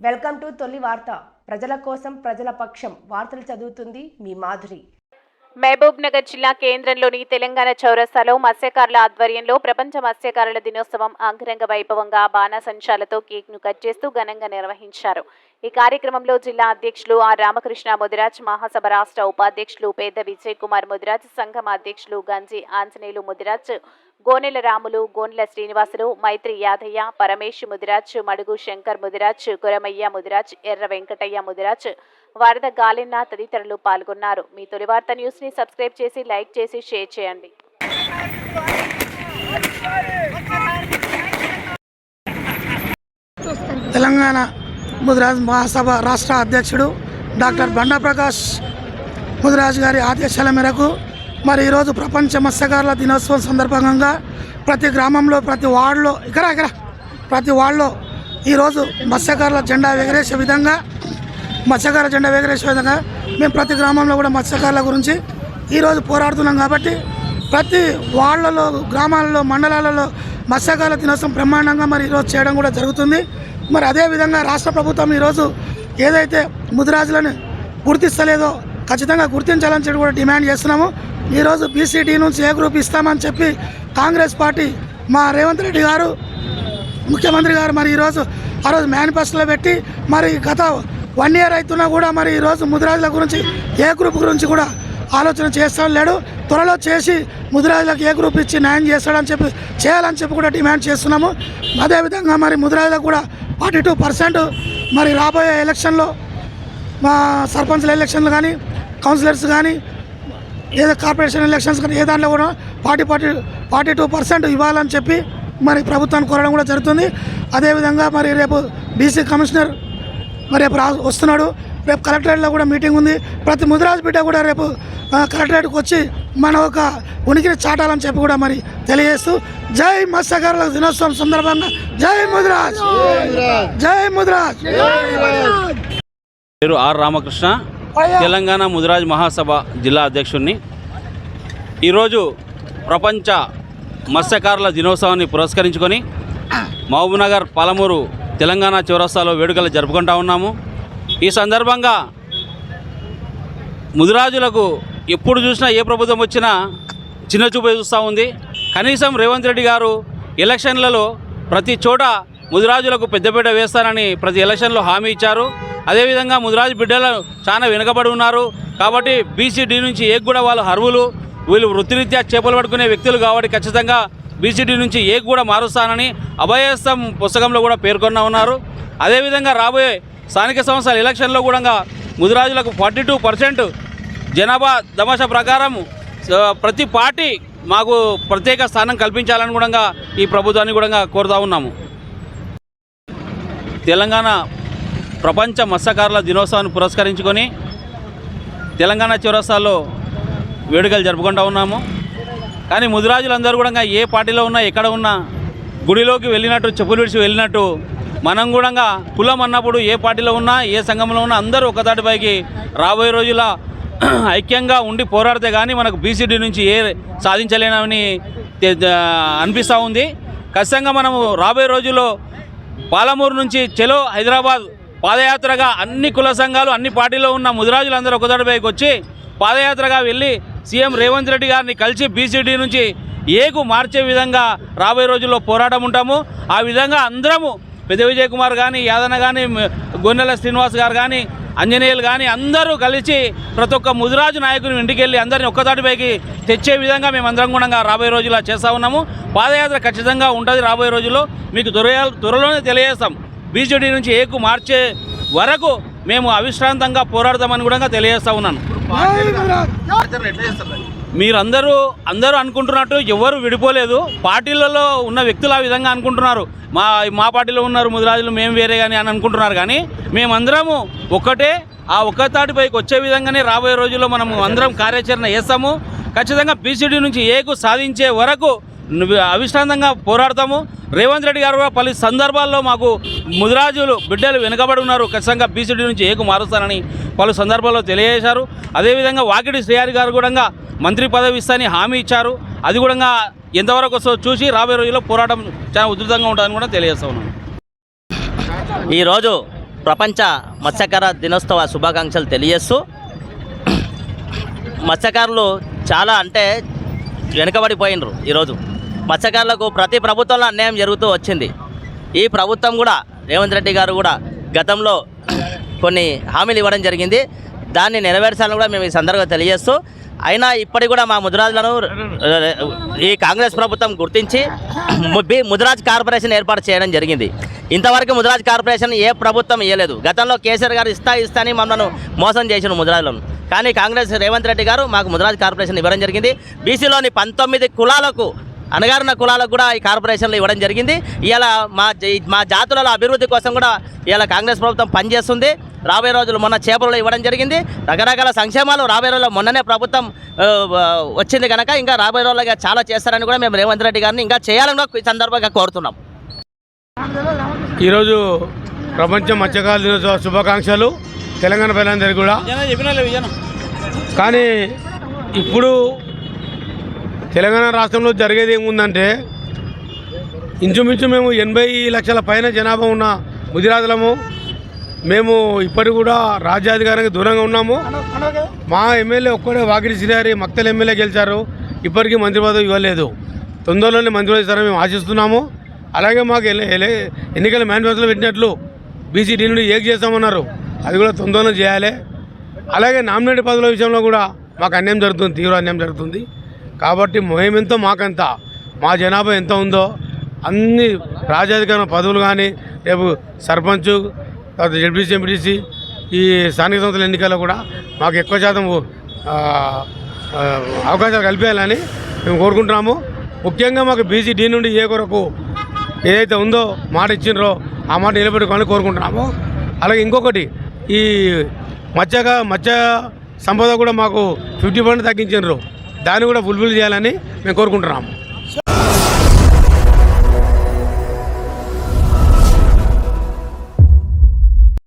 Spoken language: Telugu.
వెల్కమ్ టు తొలి వార్త. ప్రజల కోసం ప్రజల పక్షం. వార్తలు చదువుతుంది మీ మాధురి. మహబూబ్ నగర్ జిల్లా కేంద్రంలోని తెలంగాణ చౌరస్తాలో మత్స్యకారుల ఆధ్వర్యంలో ప్రపంచ మత్స్యకారుల దినోత్సవం అంగరంగ వైభవంగా బాణాసంచాలతో కేక్ను కట్ చేస్తూ ఘనంగా నిర్వహించారు. ఈ కార్యక్రమంలో జిల్లా అధ్యక్షులు ఆర్ రామకృష్ణ ముదిరాజ్ మహాసభ రాష్ట్ర ఉపాధ్యక్షులు పేద విజయ్ కుమార్ ముదిరాజ్ సంఘం అధ్యక్షులు గంజి ఆంజనేయులు ముదిరాజ్ గోనెల రాములు గోనెల శ్రీనివాసులు మైత్రి యాదయ్య పరమేశ్ ముదిరాజ్ మడుగు శంకర్ ముదిరాజ్ గురమయ్య ముదిరాజ్ ఎర్ర వెంకటయ్య ముదిరాజ్ వరద గాలిన్న తదితరులు పాల్గొన్నారు. మీ తొలి వార్త న్యూస్ని సబ్స్క్రైబ్ చేసి లైక్ చేసి షేర్ చేయండి. తెలంగాణ ముదిరాజ్ మహాసభ రాష్ట్ర అధ్యక్షుడు డాక్టర్ బండా ప్రకాష్ ముదిరాజ్ గారి ఆదేశాల మేరకు మరి ఈరోజు ప్రపంచ మత్స్యకారుల దినోత్సవం సందర్భంగా ప్రతి గ్రామంలో ప్రతి వార్డులో ఇక్కడ ఇక్కడ ప్రతి వార్డులో ఈరోజు మత్స్యకారుల జెండా ఎగరేసే విధంగా మత్స్యకార జెండా ఎగరేసే విధంగా మేము ప్రతి గ్రామంలో కూడా మత్స్యకారుల గురించి ఈరోజు పోరాడుతున్నాం కాబట్టి ప్రతి వార్డులలో గ్రామాలలో మండలాలలో మత్స్యకారుల దినోత్సవం బ్రహ్మాండంగా మరి ఈరోజు చేయడం కూడా జరుగుతుంది. మరి అదేవిధంగా రాష్ట్ర ప్రభుత్వం ఈరోజు ఏదైతే ముదిరాజులను గుర్తిస్తలేదో ఖచ్చితంగా గుర్తించాలని చెప్పి కూడా డిమాండ్ చేస్తున్నాము. ఈరోజు బీసీటీ నుంచి ఏ గ్రూప్ ఇస్తామని చెప్పి కాంగ్రెస్ పార్టీ మా రేవంత్ రెడ్డి గారు ముఖ్యమంత్రి గారు మరి ఈరోజు ఆ రోజు మేనిఫెస్టోలో పెట్టి మరి గత వన్ ఇయర్ అవుతున్నా కూడా మరి ఈరోజు ముదిరాజుల గురించి ఏ గ్రూప్ గురించి కూడా ఆలోచన చేస్తాడు లేడు. త్వరలో చేసి ముదిరాజులకు ఏ గ్రూప్ ఇచ్చి న్యాయం చేస్తాడని చెప్పి చేయాలని చెప్పి కూడా డిమాండ్ చేస్తున్నాము. అదేవిధంగా మరి ముదిరాజులకు కూడా ఫార్టీ టూ పర్సెంట్ మరి రాబోయే ఎలక్షన్లో మా సర్పంచ్ల ఎలక్షన్లు కానీ కౌన్సిలర్స్ కానీ ఏదో కార్పొరేషన్ ఎలక్షన్స్ కానీ ఏ దాంట్లో కూడా forty forty forty two percent ఇవ్వాలని చెప్పి మరి ప్రభుత్వాన్ని కోరడం కూడా జరుగుతుంది. అదేవిధంగా మరి రేపు బీసీ కమిషనర్ మరి రేపు రా వస్తున్నాడు. రేపు కలెక్టరేట్లో కూడా మీటింగ్ ఉంది. ప్రతి ముదిరాజు బిడ్డ కూడా రేపు కలెక్టరేట్కి వచ్చి మన ఒక ఉనికిని చాటాలని చెప్పి కూడా మరి తెలియజేస్తూ జై మత్స్యకారుల దినోత్సవం సందర్భంగా జై ముదిరాజ్! జై ముదిరాజ్! పేరు ఆర్ రామకృష్ణ. తెలంగాణ ముదిరాజ్ మహాసభ జిల్లా అధ్యక్షుడిని ఈరోజు ప్రపంచ మత్స్యకారుల దినోత్సవాన్ని పురస్కరించుకొని మహబూబ్నగర్ పాలమూరు తెలంగాణ చౌరస్తాలో వేడుకలు జరుపుకుంటా ఉన్నాము. ఈ సందర్భంగా ముదిరాజులకు ఎప్పుడు చూసినా ఏ ప్రభుత్వం వచ్చినా చిన్న చూపే చూస్తూ ఉంది. కనీసం రేవంత్ రెడ్డి గారు ఎలక్షన్లలో ప్రతి చోట ముదిరాజులకు పెద్దపీట వేస్తానని ప్రతి ఎలక్షన్లో హామీ ఇచ్చారు. అదేవిధంగా ముదిరాజు బిడ్డలు చాలా వెనుకబడి ఉన్నారు. కాబట్టి బీసీడీ నుంచి ఏక్ కూడా వాళ్ళు అర్హులు వీళ్ళు వృత్తిరీత్యా చేపలు పట్టుకునే వ్యక్తులు కాబట్టి ఖచ్చితంగా బీసీడీ నుంచి ఏక్ కూడా మారుస్తానని అభయస్తం పుస్తకంలో కూడా పేర్కొన్న ఉన్నారు. అదేవిధంగా రాబోయే స్థానిక సంస్థల ఎలక్షన్లో కూడా ముదిరాజులకు ఫార్టీ టూ పర్సెంట్ జనాభా దమాషా ప్రకారం ప్రతి పార్టీ మాకు ప్రత్యేక స్థానం కల్పించాలని కూడా ఈ ప్రభుత్వాన్ని కూడా కోరుతా ఉన్నాము. తెలంగాణ ప్రపంచ మత్స్యకారుల దినోత్సవాన్ని పురస్కరించుకొని తెలంగాణ చౌరస్తాలో వేడుకలు జరుపుకుంటూ ఉన్నాము. కానీ ముదిరాజులందరూ కూడా ఏ పార్టీలో ఉన్నా ఎక్కడ ఉన్నా గుడిలోకి వెళ్ళినట్టు చెప్పులు విడిచి వెళ్ళినట్టు మనం కూడా కులం అన్నప్పుడు ఏ పార్టీలో ఉన్నా ఏ సంఘంలో ఉన్నా అందరూ ఒకదాటిపైకి రాబోయే రోజుల ఐక్యంగా ఉండి పోరాడితే కానీ మనకు బీసీడీ నుంచి ఏ సాధించలేనని అనిపిస్తూ ఉంది. ఖచ్చితంగా మనము రాబోయే రోజుల్లో పాలమూరు నుంచి చెలో హైదరాబాద్ పాదయాత్రగా అన్ని కుల సంఘాలు అన్ని పార్టీలో ఉన్న ముదిరాజులందరూ ఒకదాటిపైకి వచ్చి పాదయాత్రగా వెళ్ళి సీఎం రేవంత్ రెడ్డి గారిని కలిసి బీసీడీ నుంచి ఏకు మార్చే విధంగా రాబోయే రోజుల్లో పోరాటం ఉంటాము. ఆ విధంగా అందరము పెద్ద విజయ్ కుమార్ కానీ యాదన కానీ గొన్నెల శ్రీనివాస్ గారు కానీ అంజనేయులు కానీ అందరూ కలిసి ప్రతి ఒక్క ముదిరాజు నాయకుని ఇంటికి వెళ్ళి అందరిని ఒక్కతాటిపైకి తెచ్చే విధంగా మేము అందరం కూడా రాబోయే రోజుల్లో చేస్తూ ఉన్నాము. పాదయాత్ర ఖచ్చితంగా ఉంటుంది రాబోయే రోజుల్లో. మీకు త్వర త్వరలోనే తెలియజేస్తాం. బీజేడీ నుంచి ఏకు మార్చే వరకు మేము అవిశ్రాంతంగా పోరాడతామని కూడా తెలియజేస్తా ఉన్నాను. మీరందరూ అందరూ అనుకుంటున్నట్టు ఎవరు విడిపోలేదు. పార్టీలలో ఉన్న వ్యక్తులు ఆ విధంగా అనుకుంటున్నారు. మా మా పార్టీలో ఉన్నారు ముదిరాజులు మేము వేరే కానీ అని అనుకుంటున్నారు కానీ మేమందరము ఒక్కటే ఆ ఒక్క తాటిపైకి వచ్చే విధంగానే రాబోయే రోజుల్లో మనము అందరం కార్యాచరణ చేస్తాము. ఖచ్చితంగా బీసీడీ నుంచి ఏకు సాధించే వరకు అవిశ్రాంతంగా పోరాడతాము. రేవంత్ రెడ్డి గారు కూడా పలు సందర్భాల్లో మాకు ముదిరాజులు బిడ్డలు వెనుకబడి ఉన్నారు. ఖచ్చితంగా బీసీడీ నుంచి ఏకు మారుస్తానని పలు సందర్భాల్లో తెలియజేశారు. అదేవిధంగా వాకిడి శ్రీహారి గారు కూడా మంత్రి పదవి ఇస్తానని హామీ ఇచ్చారు. అది కూడా ఎంతవరకు వస్తుందో చూసి రాబోయే రోజుల్లో పోరాటం చాలా ఉధృతంగా ఉంటుందని కూడా తెలియజేస్తా ఉన్నాను ఈరోజు ప్రపంచ మత్స్యకార దినోత్సవ శుభాకాంక్షలు తెలియజేస్తూ మత్స్యకారులు చాలా అంటే వెనుకబడిపోయినరు ఈరోజు. మత్స్యకారులకు ప్రతి ప్రభుత్వంలో అన్యాయం జరుగుతూ వచ్చింది. ఈ ప్రభుత్వం కూడా రేవంత్ రెడ్డి గారు కూడా గతంలో కొన్ని హామీలు ఇవ్వడం జరిగింది. దాన్ని నెరవేర్చాలని కూడా మేము ఈ సందర్భంగా తెలియజేస్తూ అయినా ఇప్పటికి కూడా మా ముదిరాజులను ఈ కాంగ్రెస్ ప్రభుత్వం గుర్తించి ముదిరాజ్ కార్పొరేషన్ ఏర్పాటు చేయడం జరిగింది. ఇంతవరకు ముదిరాజ్ కార్పొరేషన్ ఏ ప్రభుత్వం ఇవ్వలేదు గతంలో కేసీఆర్ గారు ఇస్తా ఇస్తా అని మమ్మల్ని మోసం చేసిన ముదిరాజులను. కానీ కాంగ్రెస్ రేవంత్ రెడ్డి గారు మాకు ముదిరాజ్ కార్పొరేషన్ ఇవ్వడం జరిగింది. బీసీలోని పంతొమ్మిది కులాలకు అణగారిన కులాలకు కూడా ఈ కార్పొరేషన్లు ఇవ్వడం జరిగింది. ఇలా మా జై- మా జాతుల అభివృద్ధి కోసం కూడా ఇలా కాంగ్రెస్ ప్రభుత్వం పనిచేస్తుంది. రాబోయే రోజులు మొన్న చేపలలో ఇవ్వడం జరిగింది. రకరకాల సంక్షేమాలు రాబోయే రోజుల్లో మొన్ననే ప్రభుత్వం వచ్చింది కనుక ఇంకా రాబోయే రోజులుగా చాలా చేస్తారని కూడా మేము రేవంత్ రెడ్డి గారిని ఇంకా చేయాలని కూడా ఈ సందర్భంగా కోరుతున్నాం. ఈరోజు ప్రపంచ మత్స్యకారుల దినోత్సవ శుభాకాంక్షలు తెలంగాణ ప్రజలందరికీ కూడా. కానీ ఇప్పుడు తెలంగాణ రాష్ట్రంలో జరిగేది ఏముందంటే ఇంచుమించు మేము ఎనభై లక్షల పైన జనాభా ఉన్న ముదిరాజులము. మేము ఇప్పటికి కూడా రాజ్యాధికారానికి దూరంగా ఉన్నాము. మా ఎమ్మెల్యే ఒక్కడే వాకిడి శ్రీహారి మక్తల్ ఎమ్మెల్యే గెలిచారు. ఇప్పటికీ మంత్రి పదవి ఇవ్వలేదు. తొందరలోనే మంత్రి పదవి ఇస్తారని మేము ఆశిస్తున్నాము. అలాగే మాకు ఎన్నికల మేనిఫెస్టోలో పెట్టినట్లు బీసీటీ నుండి ఏక్ చేస్తామన్నారు. అది కూడా తొందరలో చేయాలి. అలాగే నామినేట్ పదవుల విషయంలో కూడా మాకు అన్యాయం జరుగుతుంది తీవ్ర అన్యాయం జరుగుతుంది. కాబట్టి మేమెంతో మాకెంత? మా జనాభా ఎంత ఉందో? అన్ని రాజాధికార పదవులు కానీ రేపు సర్పంచ్ తర్వాత జడ్పీసీ ఎంపీటీసీ ఈ స్థానిక సంస్థల ఎన్నికల్లో కూడా మాకు ఎక్కువ శాతం అవకాశాలు కల్పించాలని మేము కోరుకుంటున్నాము. ముఖ్యంగా మాకు బీసీ డీ నుండి ఏ కొరకు ఏదైతే ఉందో మాట ఇచ్చినరో ఆ మాట నిలబెట్టుకోవాలని కోరుకుంటున్నాము. అలాగే ఇంకొకటి ఈ మత్స్యగా మత్స్య సంపద కూడా మాకు ఫిఫ్టీ పర్సెంట్ తగ్గించారు దాన్ని కూడా ఫుల్ఫిల్ చేయాలని మేము కోరుకుంటున్నాము.